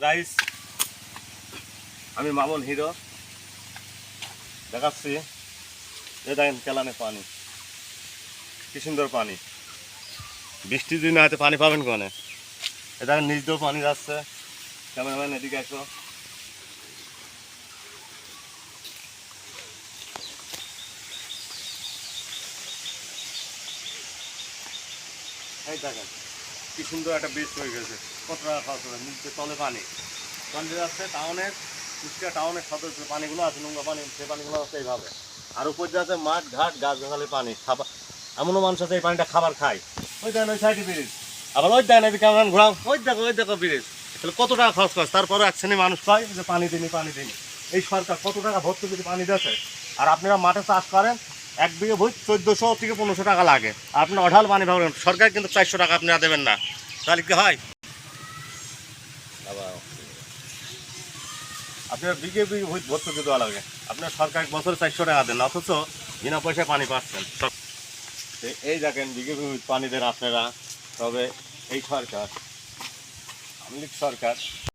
Guys আমি Mamun hero. দেখাচ্ছি। এ দেখেন কেলানে পানি। কি সুন্দর পানি। বৃষ্টির দিনে হয়তো পানি পাবেন কোনে? এ দেখেন নিচ দিয়েও পানি যাচ্ছে। ক্যামেরাম্যান, এদিকে আসো। এই দেখেন। কি সুন্দর একটা ব্রিজ হয়ে গেছে। কত টাকা খরচ হবে নিচে তলে পানি। পানি যাচ্ছে টাউনের কুষ্টিয়া টাউনের সদস্য পানিগুলো আছে, নোংরা পানি সেই পানিগুলো আছে এইভাবে। আর উপর দিয়ে আছে মাঠ, ঘাট, গাছ গাছালি পানি। খাবার এমনও মানুষ আছে এই পানিটা খাবার খায়। ওই দেখেন ওই সাইডে ব্রিজ আবার ওই দেখেন এদিকে কেমন ঘোরাও। ওই দেখো ওই দেখো ব্রিজ তাহলে কত টাকা খরচ করে? তারপরে এক শ্রেণি মানুষ পায় যে পানি দিনি পানি দিনি এই সরকার কত টাকা ভর্তি করে পানি দিয়েছে? আর আপনারা মাঠে চাষ করেন এক বিঘে ভুই চোদ্দোশো থেকে পনেরোশো টাকা লাগে। আপনি অঢাল পানি পাবেন সরকার কিন্তু চারশো টাকা আপনারা দেবেন না। তাহলে কি হয়? আপনার বিঘে বিঘে ভুই ভর্তুকি দেওয়া লাগে। আপনার সরকার বছরে চারশো টাকা দেন, অথচ বিনা পয়সায় পানি পাচ্ছেন। এই দেখেন, বিঘে বিঘে পানি দেন আপনারা। তবে এই সরকার, আওয়ামী লীগ সরকার